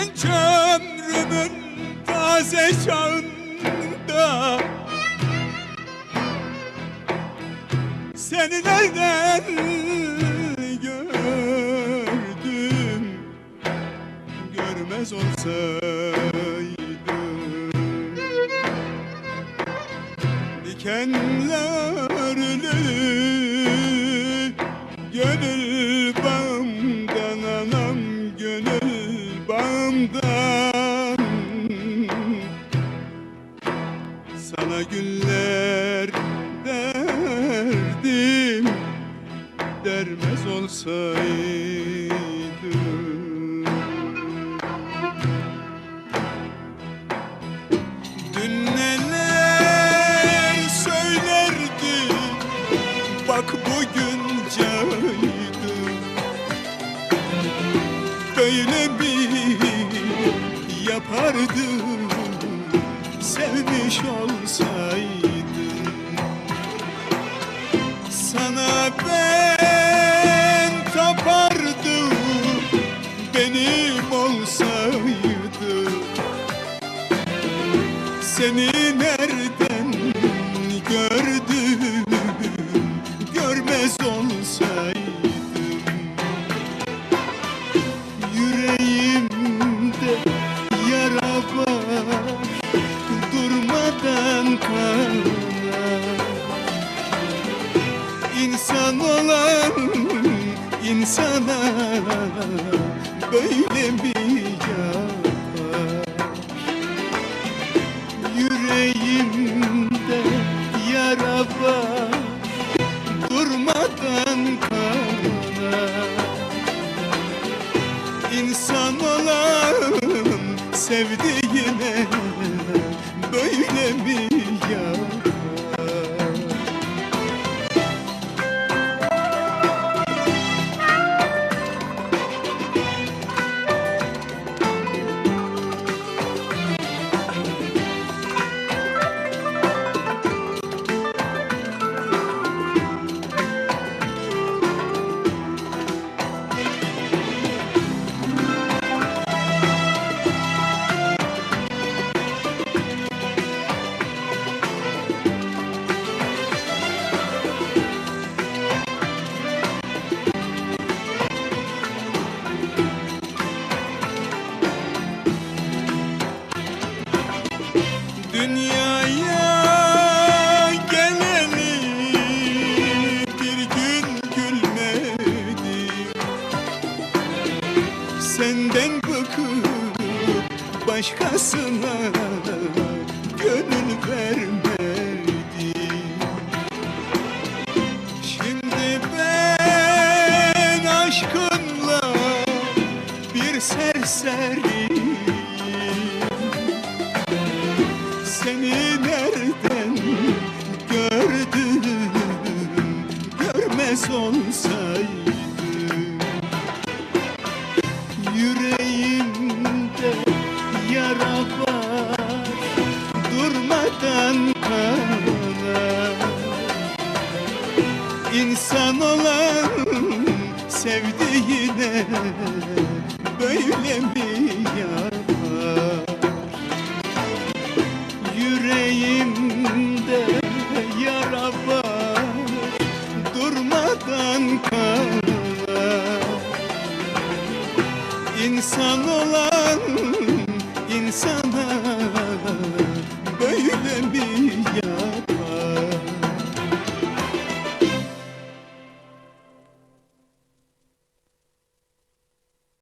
Ömrümün taze çağında. Seni nereden gördüm? Görmez olsaydım. Dikenlerli Dermez olsaydım Dün neler söylerdim Bak bugün caydım Böyle mi yapardım Sevmiş olsaydım Benim olsaydım seni nereden gördüm? Görmez olsaydım. Yüreğimde yara var Durmadan kanar İnsan olan insana Böyle mi yapar Yüreğimde yara var. Durmadan kanar İnsan olan sevdiğine Böyle mi Dünyaya geleli bir gün gülmedim Senden bıkıp başkasına gönül vermedim Şimdi ben aşkınla bir serseriyim seni nereden gördüm? Görmez olsaydım. Yüreğimde yara var. Durmadan kara İnsan olan sevdiğine Böyle mi yar? yaşanılan insan